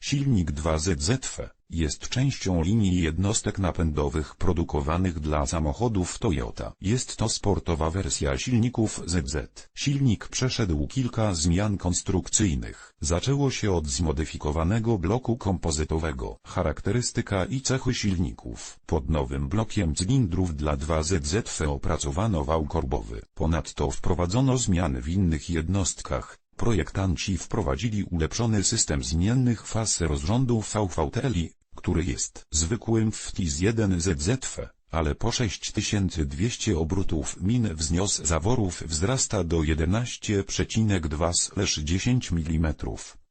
Silnik 2ZZF jest częścią linii jednostek napędowych produkowanych dla samochodów Toyota. Jest to sportowa wersja silników ZZ. Silnik przeszedł kilka zmian konstrukcyjnych. Zaczęło się od zmodyfikowanego bloku kompozytowego. Charakterystyka i cechy silników. Pod nowym blokiem cylindrów dla 2ZZF opracowano wał korbowy. Ponadto wprowadzono zmiany w innych jednostkach. Projektanci wprowadzili ulepszony system zmiennych faz rozrządu VVTLI, który jest zwykłym FTIS 1ZZF, ale po 6200 obrotów min wznios zaworów wzrasta do 11,2-10 mm,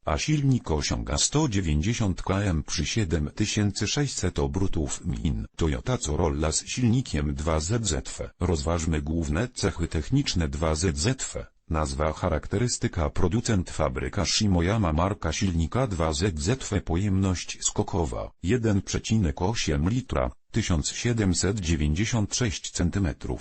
a silnik osiąga 190 km przy 7600 obrotów min. Toyota Corolla z silnikiem 2ZZF. Rozważmy główne cechy techniczne 2ZZF. Nazwa charakterystyka producent fabryka Shimoyama marka silnika 2ZZF pojemność skokowa 1,8 litra 1796 cm3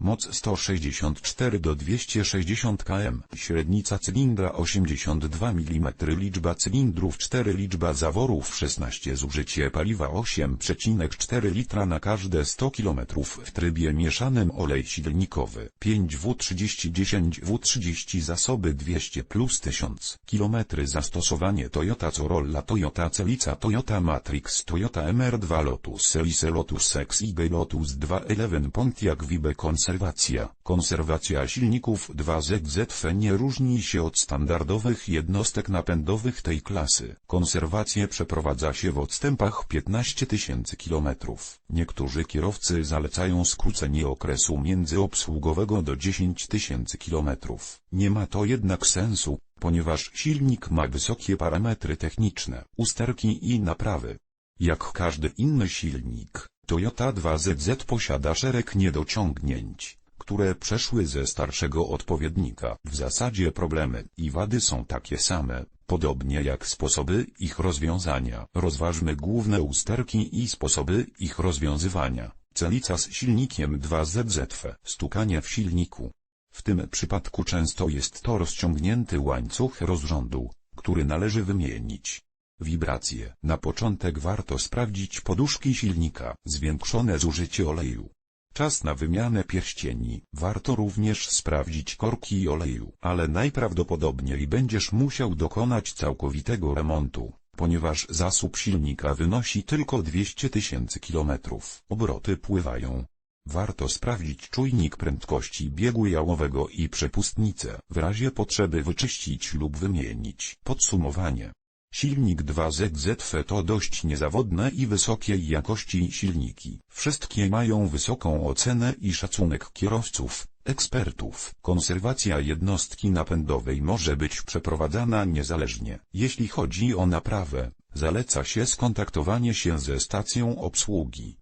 moc 164 do 260 km. Średnica cylindra 82 mm liczba cylindrów 4 liczba zaworów 16 zużycie paliwa 8,4 litra na każde 100 km w trybie mieszanym olej silnikowy. 5W30 10W30 zasoby 200 plus 1000 km zastosowanie Toyota Corolla Toyota Celica Toyota Matrix Toyota MR2 Lotus Elise Lotus XY Lotus 211 Pontiac Vibe Konserwacja Konserwacja silników 2ZZF nie różni się od standardowych jednostek napędowych tej klasy. Konserwację przeprowadza się w odstępach 15 tysięcy kilometrów. Niektórzy kierowcy zalecają skrócenie okresu międzyobsługowego do 10 tysięcy kilometrów. Nie ma to jednak sensu, ponieważ silnik ma wysokie parametry techniczne, usterki i naprawy. Jak każdy inny silnik, Toyota 2ZZ posiada szereg niedociągnięć, które przeszły ze starszego odpowiednika. W zasadzie problemy i wady są takie same, podobnie jak sposoby ich rozwiązania. Rozważmy główne usterki i sposoby ich rozwiązywania. Celica z silnikiem 2ZZF. Stukanie w silniku. W tym przypadku często jest to rozciągnięty łańcuch rozrządu, który należy wymienić. Wibracje. Na początek warto sprawdzić poduszki silnika, zwiększone zużycie oleju. Czas na wymianę pierścieni. Warto również sprawdzić korki oleju, ale najprawdopodobniej będziesz musiał dokonać całkowitego remontu, ponieważ zasób silnika wynosi tylko 200 tysięcy kilometrów. Obroty pływają. Warto sprawdzić czujnik prędkości biegu jałowego i przepustnicę, w razie potrzeby wyczyścić lub wymienić. Podsumowanie. Silnik 2ZZF to dość niezawodne i wysokiej jakości silniki. Wszystkie mają wysoką ocenę i szacunek kierowców, ekspertów. Konserwacja jednostki napędowej może być przeprowadzana niezależnie. Jeśli chodzi o naprawę, zaleca się skontaktowanie się ze stacją obsługi.